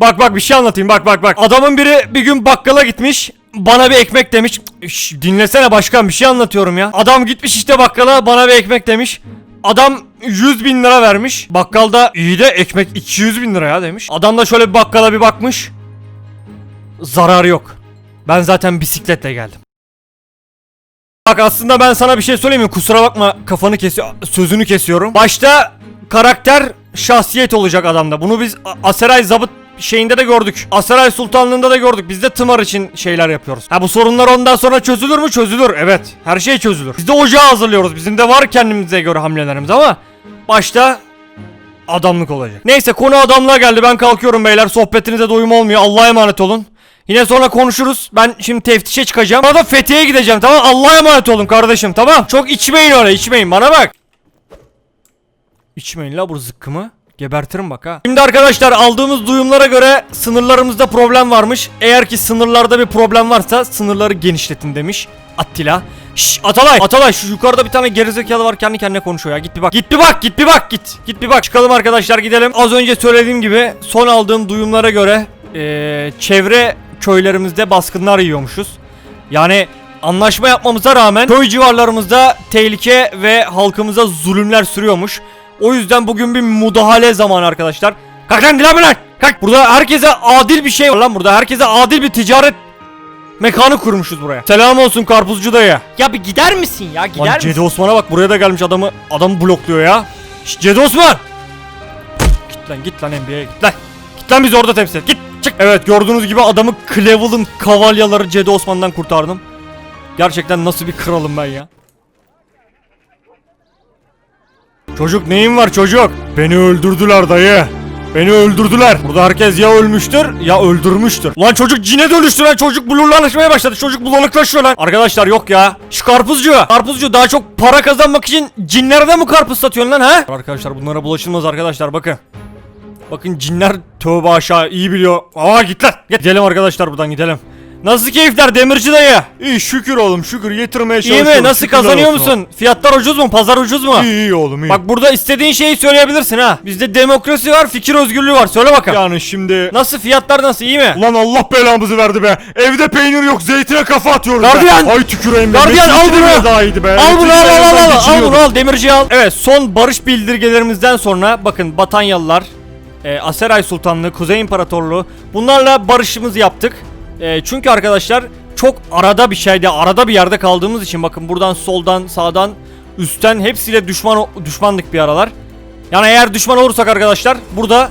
Bak bak bir şey anlatayım bak bak bak. Adamın biri bir gün bakkala gitmiş. Bana bir ekmek demiş. Şş, dinlesene başkan bir şey anlatıyorum ya. Adam gitmiş işte bakkala bana bir ekmek demiş. Adam 100 bin lira vermiş. Bakkalda iyi de ekmek 200 bin lira ya demiş. Adam da şöyle bir bakkala bir bakmış. Zararı yok. Ben zaten bisikletle geldim. Bak aslında ben sana bir şey söyleyeyim mi? Kusura bakma kafanı kesiyor, sözünü kesiyorum. Başta karakter şahsiyet olacak adamda. Bunu biz Aseray Zabıt şeyinde de gördük. Aseray Sultanlığında da gördük. Biz de tımar için şeyler yapıyoruz. Ha bu sorunlar ondan sonra çözülür mü? Çözülür. Evet. Her şey çözülür. Biz de ocağı hazırlıyoruz. Bizim de var kendimize göre hamlelerimiz ama başta adamlık olacak. Neyse konu adamlığa geldi. Ben kalkıyorum beyler. Sohbetinize doyum olmuyor. Allah'a emanet olun. Yine sonra konuşuruz. Ben şimdi teftişe çıkacağım. Sonra da Fethiye'ye gideceğim tamam Allah'a emanet olun kardeşim tamam. Çok içmeyin öyle içmeyin bana bak. İçmeyin la bu zıkkımı. Gebertirim bak ha. Şimdi arkadaşlar aldığımız duyumlara göre sınırlarımızda problem varmış. Eğer ki sınırlarda bir problem varsa sınırları genişletin demiş Attila. Şş Atalay! Atalay şu yukarıda bir tane gerizekalı var kendi kendine konuşuyor ya. Git bir bak. Git bir bak git bir bak git. Git bir bak. Çıkalım arkadaşlar gidelim. Az önce söylediğim gibi son aldığım duyumlara göre eee, Çevre köylerimizde baskınlar yiyormuşuz. Yani anlaşma yapmamıza rağmen köy civarlarımızda tehlike ve halkımıza zulümler sürüyormuş O yüzden bugün bir müdahale zamanı arkadaşlar Kalk lan dilenme lan Kalk burada herkese adil bir şey var lan burada herkese adil bir ticaret Mekanı kurmuşuz buraya. Selam olsun karpuzcu dayı. Ya bir gider misin ya gider Lan misin? Cedi Osman'a bak buraya da gelmiş adamı adamı blokluyor ya. Şşt Cedi Osman. Git lan git lan NBA'ye git lan. Git lan bizi orada temsil et. Git çık. Evet gördüğünüz gibi adamı Cleveland kavalyaları Cedi Osman'dan kurtardım. Gerçekten nasıl bir kralım ben ya. Çocuk neyin var çocuk? Beni öldürdüler dayı. Beni öldürdüler. Burada herkes ya ölmüştür ya öldürmüştür. Lan çocuk cine dönüştü lan. Çocuk blurlaşmaya başladı. Çocuk bulanıklaşıyor lan. Arkadaşlar yok ya. Şu karpuzcu. Karpuzcu daha çok para kazanmak için cinlere mi karpuz satıyorsun lan ha? Arkadaşlar bunlara bulaşılmaz arkadaşlar bakın. Bakın cinler tövbe aşağı iyi biliyor. Aa git lan. Gidelim arkadaşlar buradan gidelim. Nasıl keyifler demirci dayı? İyi şükür oğlum şükür yetirmeye İyi mi? Nasıl kazanıyor musun? Fiyatlar ucuz mu? Pazar ucuz mu? İyi iyi oğlum iyi. Bak burada istediğin şeyi söyleyebilirsin ha. Bizde demokrasi var, fikir özgürlüğü var. Söyle bakalım. yani şimdi Nasıl fiyatlar nasıl iyi mi? Ulan Allah belamızı verdi be. Evde peynir yok zeytine kafa atıyoruz Gardiyan! be. Ay tüküreyim be. Gardiyan, Metin al bunu! daha iyiydi be. Al bunu al al al al al bunu al demirci al. Evet son barış bildirgelerimizden sonra bakın Batanyalılar, e, Aseray Sultanlığı, Kuzey İmparatorluğu bunlarla barışımızı yaptık. E, çünkü arkadaşlar çok arada bir şeyde arada bir yerde kaldığımız için bakın buradan soldan sağdan üstten hepsiyle düşman düşmanlık bir aralar. Yani eğer düşman olursak arkadaşlar burada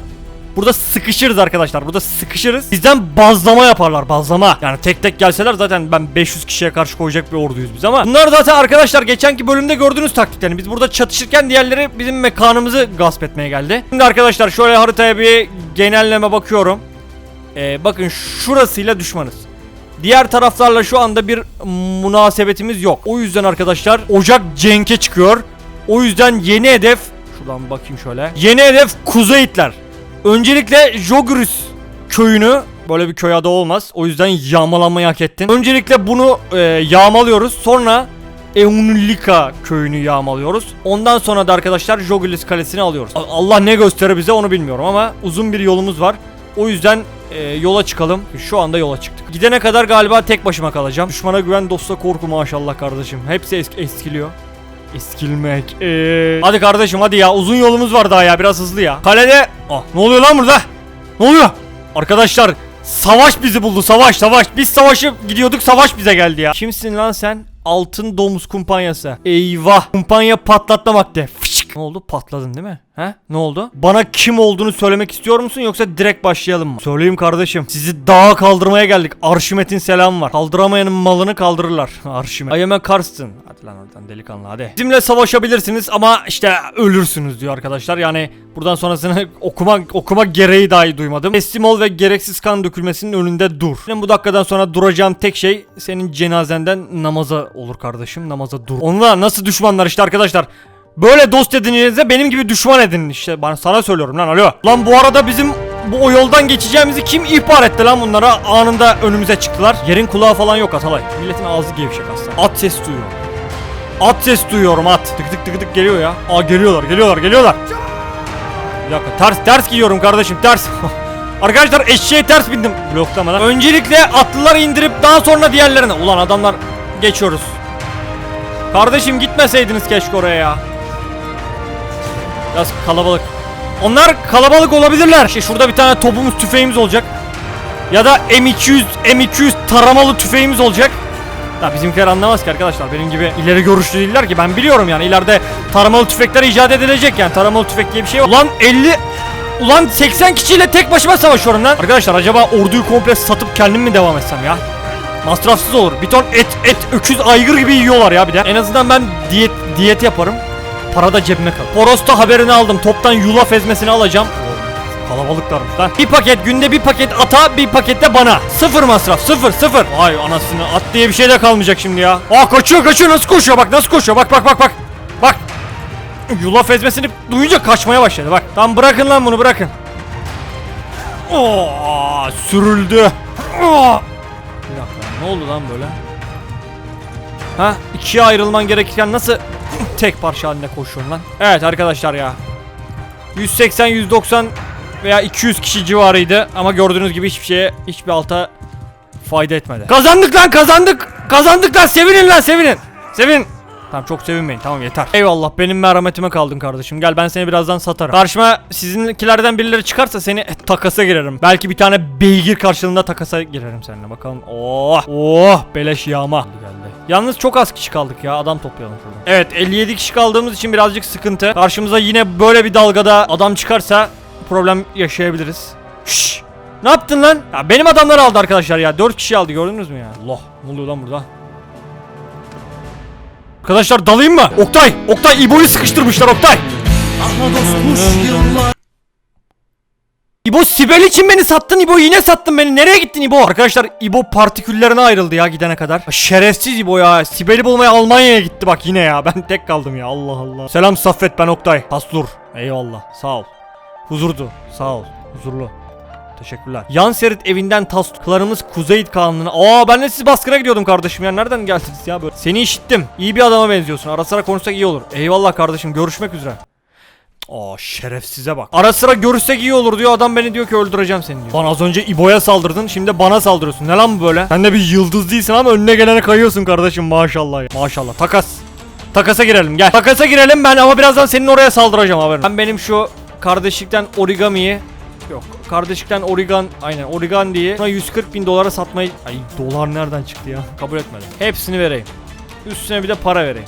Burada sıkışırız arkadaşlar. Burada sıkışırız. Bizden bazlama yaparlar. Bazlama. Yani tek tek gelseler zaten ben 500 kişiye karşı koyacak bir orduyuz biz ama. Bunlar zaten arkadaşlar geçenki bölümde gördüğünüz taktiklerini. Biz burada çatışırken diğerleri bizim mekanımızı gasp etmeye geldi. Şimdi arkadaşlar şöyle haritaya bir genelleme bakıyorum. Ee, bakın şurasıyla düşmanız. Diğer taraflarla şu anda bir münasebetimiz yok. O yüzden arkadaşlar Ocak Cenk'e çıkıyor. O yüzden yeni hedef şuradan bakayım şöyle. Yeni hedef Kuzeyitler. Öncelikle Jogurus köyünü böyle bir köy adı olmaz. O yüzden yağmalanmayı hak ettin. Öncelikle bunu e, yağmalıyoruz. Sonra Eunlika köyünü yağmalıyoruz. Ondan sonra da arkadaşlar Jogulis kalesini alıyoruz. Allah ne gösterir bize onu bilmiyorum ama uzun bir yolumuz var. O yüzden e, yola çıkalım. Şu anda yola çıktık. Gidene kadar galiba tek başıma kalacağım. Düşmana güven dosta korku maşallah kardeşim. Hepsi es- eskiliyor. Eskilmek. Ee... Hadi kardeşim hadi ya uzun yolumuz var daha ya biraz hızlı ya. Kalede... Ah ne oluyor lan burada? Ne oluyor? Arkadaşlar savaş bizi buldu savaş savaş. Biz savaşı gidiyorduk savaş bize geldi ya. Kimsin lan sen? Altın domuz kumpanyası. Eyvah. Kumpanya patlatma vakti. Ne oldu? Patladın değil mi? He? Ne oldu? Bana kim olduğunu söylemek istiyor musun yoksa direkt başlayalım mı? Söyleyeyim kardeşim. Sizi dağa kaldırmaya geldik. Arşimet'in selamı var. Kaldıramayanın malını kaldırırlar. Arşimet. I am a Karsten. Hadi lan oradan delikanlı hadi. Bizimle savaşabilirsiniz ama işte ölürsünüz diyor arkadaşlar. Yani buradan sonrasını okuma okuma gereği dahi duymadım. Teslim ol ve gereksiz kan dökülmesinin önünde dur. Benim bu dakikadan sonra duracağım tek şey senin cenazenden namaza olur kardeşim. Namaza dur. Onlar nasıl düşmanlar işte arkadaşlar. Böyle dost edineceğinize benim gibi düşman edinin işte. Ben sana söylüyorum lan alo. Lan bu arada bizim bu o yoldan geçeceğimizi kim ihbar etti lan bunlara? Anında önümüze çıktılar. Yerin kulağı falan yok Atalay. Milletin ağzı gevşek aslında. At ses duyuyor. At ses duyuyorum at. Tık tık tık tık geliyor ya. Aa geliyorlar geliyorlar geliyorlar. Bir dakika ters ters giyiyorum kardeşim ters. Arkadaşlar eşeğe ters bindim. Bloklamadan. Öncelikle atlıları indirip daha sonra diğerlerine. Ulan adamlar geçiyoruz. Kardeşim gitmeseydiniz keşke oraya ya. Biraz kalabalık. Onlar kalabalık olabilirler. İşte şurada bir tane topumuz tüfeğimiz olacak. Ya da M200 M200 taramalı tüfeğimiz olacak. Ya bizimkiler anlamaz ki arkadaşlar. Benim gibi ileri görüşlü değiller ki. Ben biliyorum yani ileride taramalı tüfekler icat edilecek yani. Taramalı tüfek diye bir şey yok. Ulan 50 Ulan 80 kişiyle tek başıma savaşıyorum lan. Arkadaşlar acaba orduyu komple satıp kendim mi devam etsem ya? Masrafsız olur. Bir ton et et öküz aygır gibi yiyorlar ya bir de. En azından ben diyet diyet yaparım. Para da cebime kalır. Porosta haberini aldım. Toptan yulaf ezmesini alacağım. Kalabalıklarmış lan. Bir paket günde bir paket ata bir paket de bana. Sıfır masraf sıfır sıfır. Vay anasını at diye bir şey de kalmayacak şimdi ya. Aa kaçıyor kaçıyor nasıl koşuyor bak nasıl koşuyor bak bak bak bak. Bak. Yulaf ezmesini duyunca kaçmaya başladı bak. Tam bırakın lan bunu bırakın. Oo, sürüldü. Oo. Bir dakika ne oldu lan böyle? Ha ikiye ayrılman gerekirken nasıl tek parça halinde koşuyorsun lan? Evet arkadaşlar ya. 180 190 veya 200 kişi civarıydı ama gördüğünüz gibi hiçbir şeye hiçbir alta fayda etmedi. Kazandık lan kazandık. Kazandık lan sevinin lan sevinin. Sevin. Tamam çok sevinmeyin tamam yeter. Eyvallah benim merhametime kaldın kardeşim. Gel ben seni birazdan satarım. Karşıma sizinkilerden birileri çıkarsa seni takasa girerim. Belki bir tane beygir karşılığında takasa girerim seninle. Bakalım. Oh oh beleş yağma. Yalnız çok az kişi kaldık ya. Adam toplayalım şurada. Evet 57 kişi kaldığımız için birazcık sıkıntı. Karşımıza yine böyle bir dalgada adam çıkarsa problem yaşayabiliriz. Şşş. Ne yaptın lan? Ya benim adamlar aldı arkadaşlar ya. 4 kişi aldı gördünüz mü ya? Allah ne oluyor lan burada? Arkadaşlar dalayım mı? Oktay! Oktay İbo'yu sıkıştırmışlar Oktay! İbo Sibel için beni sattın İbo yine sattın beni nereye gittin İbo? Arkadaşlar İbo partiküllerine ayrıldı ya gidene kadar Şerefsiz İbo ya Sibel'i bulmaya Almanya'ya gitti bak yine ya ben tek kaldım ya Allah Allah Selam Saffet ben Oktay Haslur Eyvallah sağ ol Huzurdu sağ ol huzurlu Teşekkürler. Yan Serit evinden taslarımız Kuzey kanununa. Aa ben de siz baskına gidiyordum kardeşim ya. Nereden geldiniz ya böyle? Seni işittim. İyi bir adama benziyorsun. Ara sıra konuşsak iyi olur. Eyvallah kardeşim. Görüşmek üzere. Aa şerefsize bak. Ara sıra görüşsek iyi olur diyor. Adam beni diyor ki öldüreceğim seni diyor. Lan az önce İbo'ya saldırdın. Şimdi de bana saldırıyorsun. Ne lan bu böyle? Sen de bir yıldız değilsin ama önüne gelene kayıyorsun kardeşim maşallah. ya. Maşallah. Takas. Takasa girelim gel. Takasa girelim ben ama birazdan senin oraya saldıracağım haberin. Ben benim şu kardeşlikten origamiyi Yok kardeşlikten Origan aynen Origan diye Buna 140 bin dolara satmayı Ay dolar nereden çıktı ya kabul etmedim Hepsini vereyim Üstüne bir de para vereyim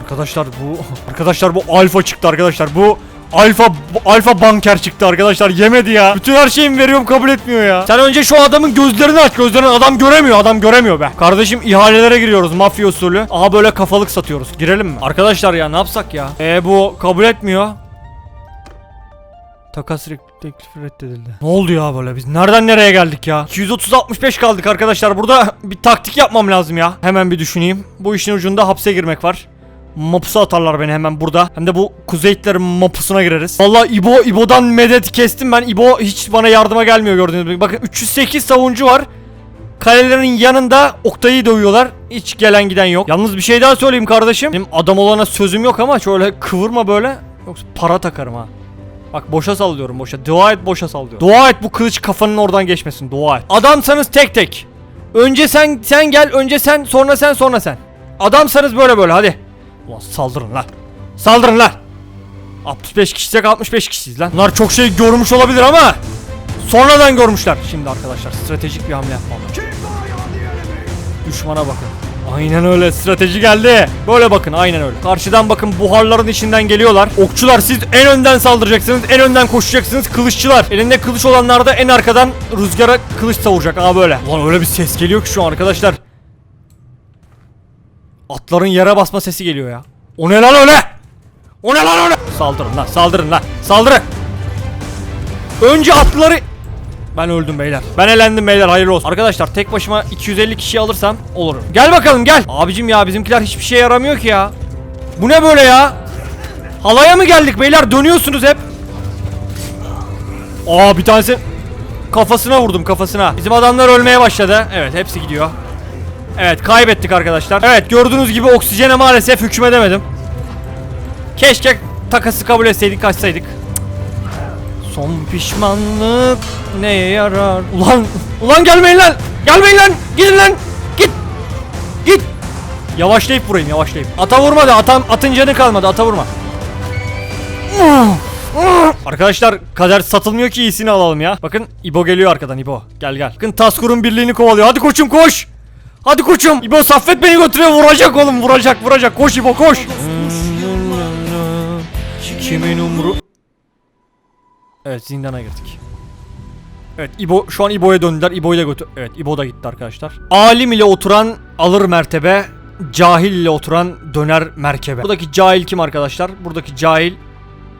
Arkadaşlar bu Arkadaşlar bu alfa çıktı arkadaşlar bu Alfa bu alfa banker çıktı arkadaşlar yemedi ya. Bütün her şeyimi veriyorum kabul etmiyor ya. Sen önce şu adamın gözlerini aç. Gözlerini adam göremiyor. Adam göremiyor be. Kardeşim ihalelere giriyoruz mafya usulü. Aha böyle kafalık satıyoruz. Girelim mi? Arkadaşlar ya ne yapsak ya? E bu kabul etmiyor. Takas teklifi reddedildi. Ne oldu ya böyle biz nereden nereye geldik ya? 230 65 kaldık arkadaşlar. Burada bir taktik yapmam lazım ya. Hemen bir düşüneyim. Bu işin ucunda hapse girmek var. Mapusa atarlar beni hemen burada. Hem de bu kuzeyitlerin mapusuna gireriz. Vallahi İbo İbo'dan medet kestim ben. İbo hiç bana yardıma gelmiyor gördüğünüz gibi. Bakın 308 savuncu var. Kalelerin yanında Oktay'ı dövüyorlar. Hiç gelen giden yok. Yalnız bir şey daha söyleyeyim kardeşim. Benim adam olana sözüm yok ama şöyle kıvırma böyle. Yoksa para takarım ha. Bak boşa sallıyorum boşa. Dua et boşa sallıyorum. Dua et bu kılıç kafanın oradan geçmesin. Dua et. Adamsanız tek tek. Önce sen sen gel, önce sen, sonra sen, sonra sen. Adamsanız böyle böyle hadi. Ulan saldırın lan. Saldırın lan. 65 kişisek 65 kişiyiz lan. Bunlar çok şey görmüş olabilir ama sonradan görmüşler. Şimdi arkadaşlar stratejik bir hamle yapmam. Düşmana bakın. Aynen öyle strateji geldi. Böyle bakın aynen öyle. Karşıdan bakın buharların içinden geliyorlar. Okçular siz en önden saldıracaksınız. En önden koşacaksınız. Kılıççılar. Elinde kılıç olanlar da en arkadan rüzgara kılıç savuracak. Aa böyle. Ulan öyle bir ses geliyor ki şu an arkadaşlar. Atların yere basma sesi geliyor ya. O ne lan öyle? O ne lan öyle? Saldırın lan saldırın lan. Saldırın. Önce atlıları ben öldüm beyler. Ben elendim beyler hayırlı olsun. Arkadaşlar tek başıma 250 kişi alırsam olurum. Gel bakalım gel. Abicim ya bizimkiler hiçbir şey yaramıyor ki ya. Bu ne böyle ya? Halaya mı geldik beyler? Dönüyorsunuz hep. Aa bir tanesi kafasına vurdum kafasına. Bizim adamlar ölmeye başladı. Evet hepsi gidiyor. Evet kaybettik arkadaşlar. Evet gördüğünüz gibi oksijene maalesef hükmedemedim. Keşke takası kabul etseydik kaçsaydık. Son pişmanlık neye yarar? Ulan, ulan gelmeyin lan! Gelmeyin lan! Gidin lan! Git! Git! Yavaşlayıp vurayım, yavaşlayıp. Ata vurma da atam, atın canı kalmadı, ata vurma. Arkadaşlar kader satılmıyor ki iyisini alalım ya. Bakın İbo geliyor arkadan İbo. Gel gel. Bakın Taskur'un birliğini kovalıyor. Hadi koçum koş. Hadi koçum. İbo Saffet beni götürüyor. Vuracak oğlum vuracak vuracak. Koş İbo koş. Kimin umru? Evet zindana girdik. Evet İbo şu an İbo'ya döndüler. İbo'yu da götür. Evet İbo da gitti arkadaşlar. Alim ile oturan alır mertebe. Cahil ile oturan döner merkebe. Buradaki cahil kim arkadaşlar? Buradaki cahil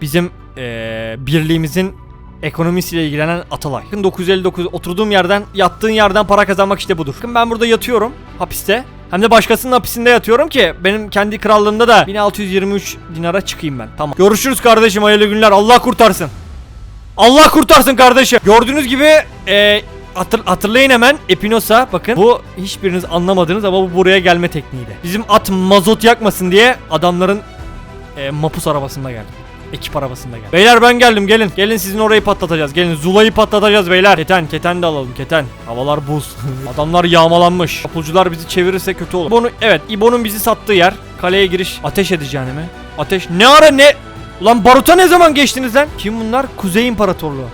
bizim eee, birliğimizin ekonomisiyle ilgilenen Atalay. Bakın 959 oturduğum yerden yattığın yerden para kazanmak işte budur. Bakın ben burada yatıyorum hapiste. Hem de başkasının hapisinde yatıyorum ki benim kendi krallığımda da 1623 dinara çıkayım ben. Tamam. Görüşürüz kardeşim hayırlı günler. Allah kurtarsın. Allah kurtarsın kardeşim. Gördüğünüz gibi e, hatır, hatırlayın hemen Epinosa bakın bu hiçbiriniz anlamadınız ama bu buraya gelme tekniğiydi. Bizim at mazot yakmasın diye adamların e, mapus arabasında geldi. Ekip arabasında geldi. Beyler ben geldim gelin. Gelin sizin orayı patlatacağız. Gelin Zula'yı patlatacağız beyler. Keten keten de alalım keten. Havalar buz. Adamlar yağmalanmış. Kapulcular bizi çevirirse kötü olur. İbo'nun, evet İbo'nun bizi sattığı yer. Kaleye giriş. Ateş edeceğini mi? Ateş. Ne ara ne? Ulan baruta ne zaman geçtiniz lan? Kim bunlar? Kuzey İmparatorluğu.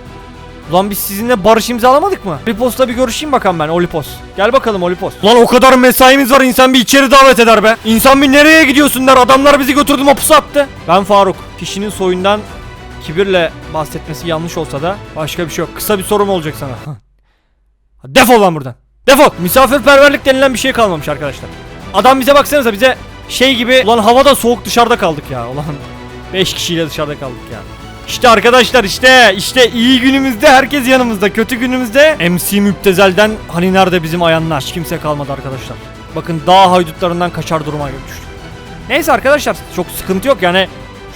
Ulan biz sizinle barış imzalamadık mı? Olipos'la bir görüşeyim bakalım ben Olipos. Gel bakalım Olipos. Ulan o kadar mesaimiz var insan bir içeri davet eder be. İnsan bir nereye gidiyorsun der adamlar bizi götürdü mapusa attı. Ben Faruk. Kişinin soyundan kibirle bahsetmesi yanlış olsa da başka bir şey yok. Kısa bir sorum olacak sana. Defol lan buradan. Defol. Misafirperverlik denilen bir şey kalmamış arkadaşlar. Adam bize baksanıza bize şey gibi ulan havada soğuk dışarıda kaldık ya. Ulan 5 kişiyle dışarıda kaldık ya. İşte arkadaşlar işte işte iyi günümüzde herkes yanımızda kötü günümüzde MC Müptezel'den hani nerede bizim ayanlar kimse kalmadı arkadaşlar. Bakın dağ haydutlarından kaçar duruma düştük. Neyse arkadaşlar çok sıkıntı yok yani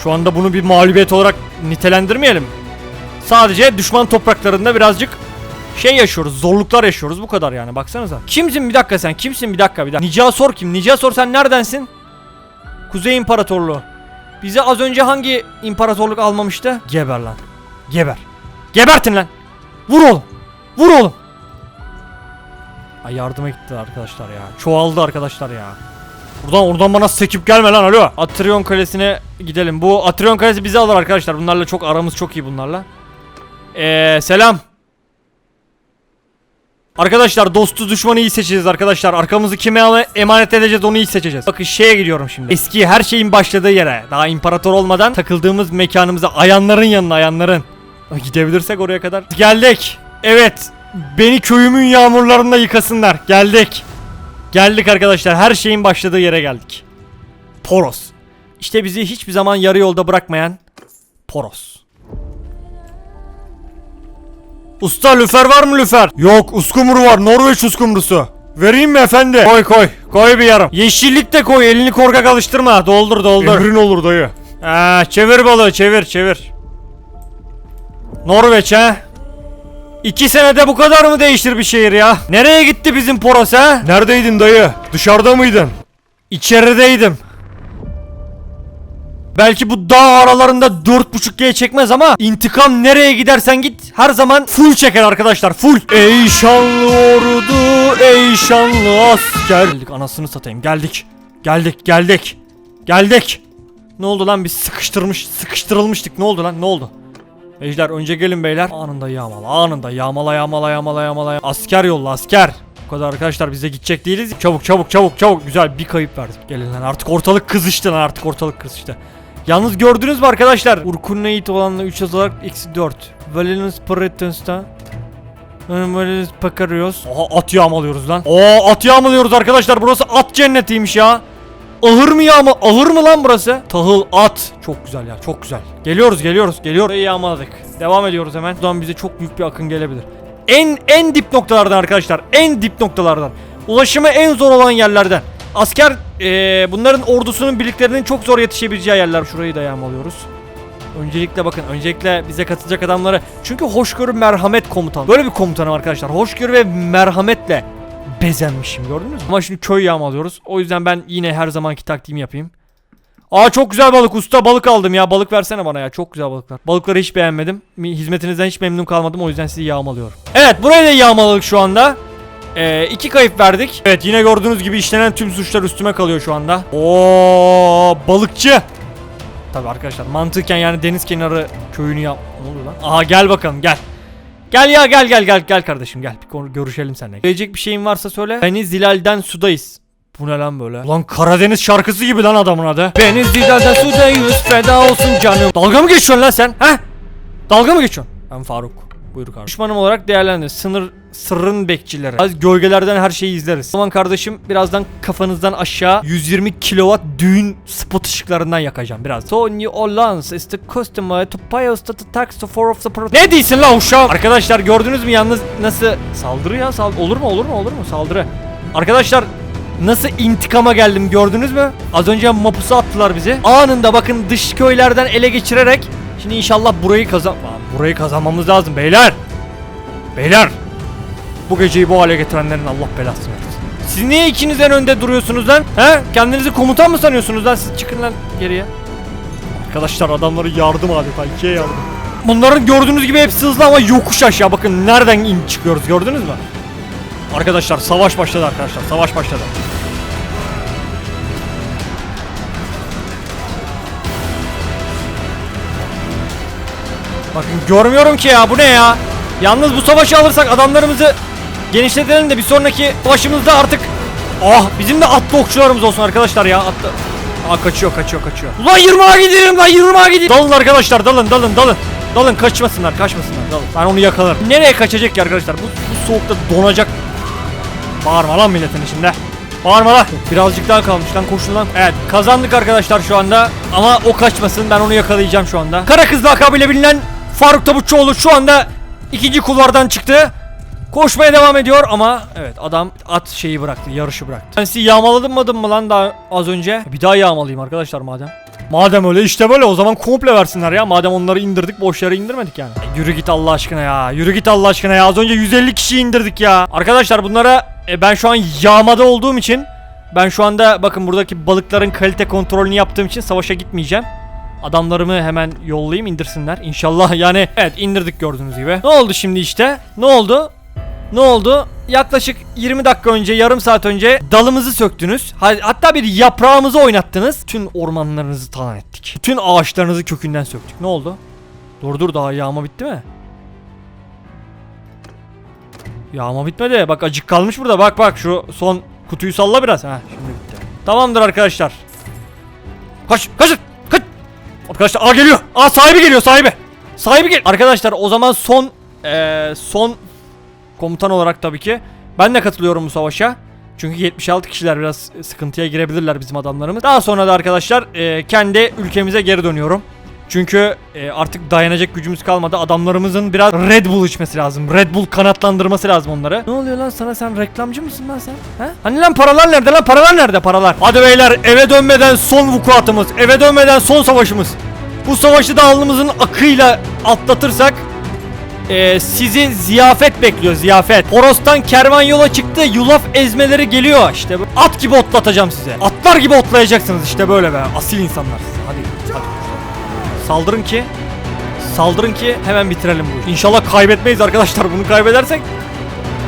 şu anda bunu bir mağlubiyet olarak nitelendirmeyelim. Sadece düşman topraklarında birazcık şey yaşıyoruz zorluklar yaşıyoruz bu kadar yani baksanıza. Kimsin bir dakika sen kimsin bir dakika bir dakika. Nicasor kim? Nicasor sen neredensin? Kuzey İmparatorluğu. Bize az önce hangi imparatorluk almamıştı? Geber lan. Geber. Gebertin lan. Vur oğlum. Vur oğlum. Ay yardıma gitti arkadaşlar ya. Çoğaldı arkadaşlar ya. Buradan oradan bana sekip gelme lan alo. Atrion Kalesi'ne gidelim. Bu Atrion Kalesi bizi alır arkadaşlar. Bunlarla çok aramız çok iyi bunlarla. Eee selam. Arkadaşlar dostu düşmanı iyi seçeceğiz arkadaşlar. Arkamızı kime emanet edeceğiz onu iyi seçeceğiz. Bakın şeye gidiyorum şimdi. Eski her şeyin başladığı yere. Daha imparator olmadan takıldığımız mekanımıza ayanların yanına ayanların. Gidebilirsek oraya kadar. Geldik. Evet. Beni köyümün yağmurlarında yıkasınlar. Geldik. Geldik arkadaşlar. Her şeyin başladığı yere geldik. Poros. İşte bizi hiçbir zaman yarı yolda bırakmayan Poros. Usta lüfer var mı lüfer? Yok uskumru var Norveç uskumrusu. Vereyim mi efendi? Koy koy. Koy bir yarım. Yeşillik de koy elini korkak alıştırma. Doldur doldur. Emrin olur dayı. Ha, çevir balığı çevir çevir. Norveç ha? İki senede bu kadar mı değiştir bir şehir ya? Nereye gitti bizim Poros ha? Neredeydin dayı? Dışarıda mıydın? İçerideydim. Belki bu dağ aralarında 4.5G çekmez ama intikam nereye gidersen git her zaman full çeker arkadaşlar full. Ey şanlı ordu ey şanlı asker. Geldik anasını satayım geldik. Geldik geldik. Geldik. Ne oldu lan biz sıkıştırmış sıkıştırılmıştık ne oldu lan ne oldu? Ejder önce gelin beyler. Anında yağmala anında yağmala yağmala yağmala yağmala. Asker yolla asker. Bu kadar arkadaşlar bize gidecek değiliz. Çabuk çabuk çabuk çabuk güzel bir kayıp verdik. Gelin lan artık ortalık kızıştı lan artık ortalık kızıştı. Yalnız gördünüz mü arkadaşlar? Urkuneit olanla 3 olarak eksi 4. Valenus Pretens'ta. Valenus Pakarios. Aha at yağmalıyoruz lan. Oo at yağmalıyoruz arkadaşlar. Burası at cennetiymiş ya. Ahır mı yağma? Ahır mı lan burası? Tahıl at. Çok güzel ya çok güzel. Geliyoruz geliyoruz geliyoruz. Burayı yağmaladık. Devam ediyoruz hemen. Buradan bize çok büyük bir akın gelebilir. En en dip noktalardan arkadaşlar. En dip noktalardan. Ulaşımı en zor olan yerlerden. Asker eee, bunların ordusunun birliklerinin çok zor yetişebileceği yerler. Şurayı da yağmalıyoruz. Öncelikle bakın öncelikle bize katılacak adamları çünkü hoşgörü merhamet komutan. Böyle bir komutanım arkadaşlar. Hoşgörü ve merhametle bezenmişim gördünüz mü? Ama şimdi köy yağmalıyoruz. O yüzden ben yine her zamanki taktiğimi yapayım. Aa çok güzel balık usta balık aldım ya balık versene bana ya çok güzel balıklar. Balıkları hiç beğenmedim. Hizmetinizden hiç memnun kalmadım o yüzden sizi yağmalıyorum. Evet burayı da yağmaladık şu anda. Ee, iki kayıp verdik. Evet yine gördüğünüz gibi işlenen tüm suçlar üstüme kalıyor şu anda. Oo balıkçı. Tabii arkadaşlar mantıken yani deniz kenarı köyünü yap. Ne oluyor lan? Aha gel bakalım gel. Gel ya gel gel gel gel kardeşim gel bir görüşelim seninle. Söyleyecek bir şeyin varsa söyle. Beni Zilal'den sudayız. Bu ne lan böyle? Ulan Karadeniz şarkısı gibi lan adamın adı. Beni Zilal'den sudayız feda olsun canım. Dalga mı geçiyorsun lan sen? He? Dalga mı geçiyorsun? Ben Faruk. Buyur kardeşim. Düşmanım olarak değerlendir. Sınır sırrın bekçileri. Az gölgelerden her şeyi izleriz. O zaman kardeşim birazdan kafanızdan aşağı 120 kilowatt düğün spot ışıklarından yakacağım biraz. Sony Olans is the customer to pay us the tax to four of the pro- Ne değilsin la uşağım? Arkadaşlar gördünüz mü yalnız nasıl saldırı ya sal olur mu olur mu olur mu saldırı. Arkadaşlar Nasıl intikama geldim gördünüz mü? Az önce mapusa attılar bizi. Anında bakın dış köylerden ele geçirerek Şimdi inşallah burayı kazan Lan burayı kazanmamız lazım beyler. Beyler. Bu geceyi bu hale getirenlerin Allah belasını versin. Siz niye ikiniz en önde duruyorsunuz lan? He? Kendinizi komutan mı sanıyorsunuz lan? Siz çıkın lan geriye. Arkadaşlar adamları yardım adeta ikiye yardım. Bunların gördüğünüz gibi hepsi hızlı ama yokuş aşağı bakın nereden in çıkıyoruz gördünüz mü? Arkadaşlar savaş başladı arkadaşlar savaş başladı. Bakın görmüyorum ki ya bu ne ya? Yalnız bu savaşı alırsak adamlarımızı genişletelim de bir sonraki savaşımızda artık Ah bizim de atlı okçularımız olsun arkadaşlar ya atlı. Aa kaçıyor kaçıyor kaçıyor. Ulan 20'a gidiyorum lan 20'a gidiyorum. Dalın arkadaşlar dalın dalın dalın. Dalın kaçmasınlar kaçmasınlar dalın. Ben onu yakalarım. Nereye kaçacak ki arkadaşlar? Bu, bu soğukta donacak. Bağırma lan milletin içinde. Bağırma lan. Birazcık daha kalmış lan koşun lan. Evet kazandık arkadaşlar şu anda. Ama o kaçmasın ben onu yakalayacağım şu anda. Kara kız lakabıyla bilinen Faruk Tabutçuoğlu şu anda ikinci kulvardan çıktı. Koşmaya devam ediyor ama evet adam at şeyi bıraktı yarışı bıraktı. Ben sizi yağmaladım mı lan daha az önce? Bir daha yağmalayayım arkadaşlar madem. Madem öyle işte böyle o zaman komple versinler ya. Madem onları indirdik boş yere indirmedik yani. E, yürü git Allah aşkına ya. Yürü git Allah aşkına ya. Az önce 150 kişi indirdik ya. Arkadaşlar bunlara e, ben şu an yağmada olduğum için ben şu anda bakın buradaki balıkların kalite kontrolünü yaptığım için savaşa gitmeyeceğim. Adamlarımı hemen yollayayım indirsinler. İnşallah yani evet indirdik gördüğünüz gibi. Ne oldu şimdi işte? Ne oldu? Ne oldu? Yaklaşık 20 dakika önce, yarım saat önce dalımızı söktünüz. Ha- Hatta bir yaprağımızı oynattınız. Tüm ormanlarınızı talan ettik. Bütün ağaçlarınızı kökünden söktük. Ne oldu? Dur dur daha yağma bitti mi? Yağma bitmedi. Bak acık kalmış burada. Bak bak şu son kutuyu salla biraz. Ha şimdi bitti. Tamamdır arkadaşlar. Kaç kaçın kaç. Arkadaşlar aa geliyor. Aa sahibi geliyor sahibi. Sahibi gel. Arkadaşlar o zaman son eee, son komutan olarak tabii ki ben de katılıyorum bu savaşa. Çünkü 76 kişiler biraz sıkıntıya girebilirler bizim adamlarımız. Daha sonra da arkadaşlar eee, kendi ülkemize geri dönüyorum. Çünkü eee, artık dayanacak gücümüz kalmadı. Adamlarımızın biraz Red Bull içmesi lazım. Red Bull kanatlandırması lazım onları. Ne oluyor lan sana sen reklamcı mısın lan sen? He? Hani lan paralar nerede lan paralar nerede paralar? Hadi beyler eve dönmeden son vukuatımız. Eve dönmeden son savaşımız. Bu savaşı da alnımızın akıyla atlatırsak ee, sizi ziyafet bekliyor ziyafet. Horos'tan kervan yola çıktı. Yulaf ezmeleri geliyor. İşte. At gibi otlatacağım size. Atlar gibi otlayacaksınız işte böyle be. Asil insanlar. Hadi hadi. Saldırın ki Saldırın ki hemen bitirelim bu işi. İnşallah kaybetmeyiz arkadaşlar. Bunu kaybedersek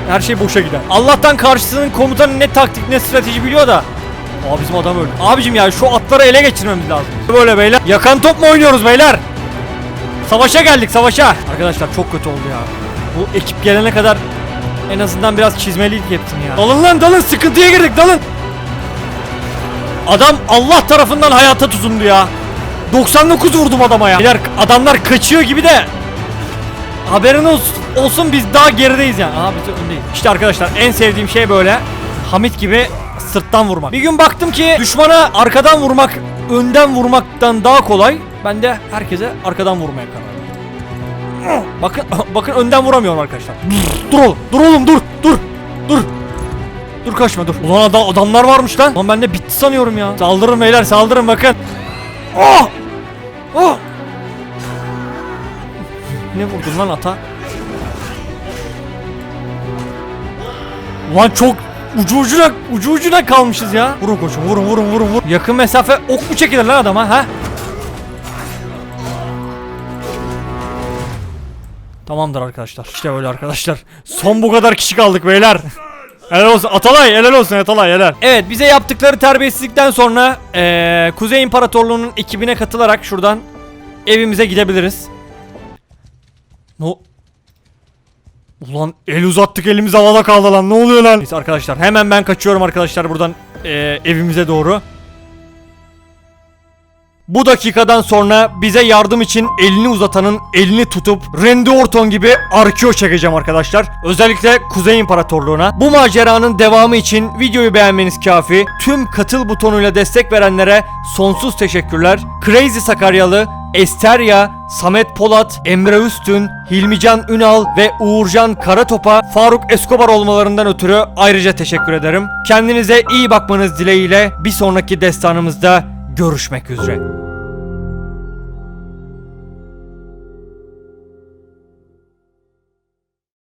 her şey boşa gider. Allah'tan karşısının komutanı ne taktik ne strateji biliyor da. Aa bizim adam öldü. Abicim ya şu atları ele geçirmemiz lazım. Böyle beyler. Yakan top mu oynuyoruz beyler? Savaşa geldik savaşa. Arkadaşlar çok kötü oldu ya. Bu ekip gelene kadar en azından biraz çizmeliydik hepsini ya. Dalın lan dalın sıkıntıya girdik dalın. Adam Allah tarafından hayata tutundu ya. 99 vurdum adama ya. Beyler adamlar kaçıyor gibi de Haberin olsun, olsun biz daha gerideyiz yani. Aha biz öndeyiz. İşte arkadaşlar en sevdiğim şey böyle Hamit gibi sırttan vurmak. Bir gün baktım ki düşmana arkadan vurmak önden vurmaktan daha kolay. Ben de herkese arkadan vurmaya karar verdim. Bakın bakın önden vuramıyorum arkadaşlar. Dur oğlum, dur oğlum dur, dur, dur. Dur kaçma dur. Ulan adam, adamlar varmış lan. Lan ben de bitti sanıyorum ya. Saldırın beyler saldırın bakın. Oh! Oh! Ne vurdun lan ata? Ulan çok ucu ucuna ucu ucuna kalmışız ya. Vurun koçum vurun vurun vurun vurun. Yakın mesafe ok mu çekilir lan adama ha? Tamamdır arkadaşlar. İşte böyle arkadaşlar. Son bu kadar kişi kaldık beyler. Helal olsun Atalay helal olsun Atalay helal. Evet bize yaptıkları terbiyesizlikten sonra eee, Kuzey İmparatorluğu'nun ekibine katılarak şuradan evimize gidebiliriz. No Ulan el uzattık elimiz havada kaldı lan ne oluyor lan? Neyse arkadaşlar hemen ben kaçıyorum arkadaşlar buradan eee, evimize doğru. Bu dakikadan sonra bize yardım için elini uzatanın elini tutup Randy Orton gibi arkeo çekeceğim arkadaşlar. Özellikle Kuzey İmparatorluğu'na. Bu maceranın devamı için videoyu beğenmeniz kafi. Tüm katıl butonuyla destek verenlere sonsuz teşekkürler. Crazy Sakaryalı, Esterya, Samet Polat, Emre Üstün, Hilmican Ünal ve Uğurcan Karatop'a Faruk Escobar olmalarından ötürü ayrıca teşekkür ederim. Kendinize iyi bakmanız dileğiyle bir sonraki destanımızda görüşmek üzere.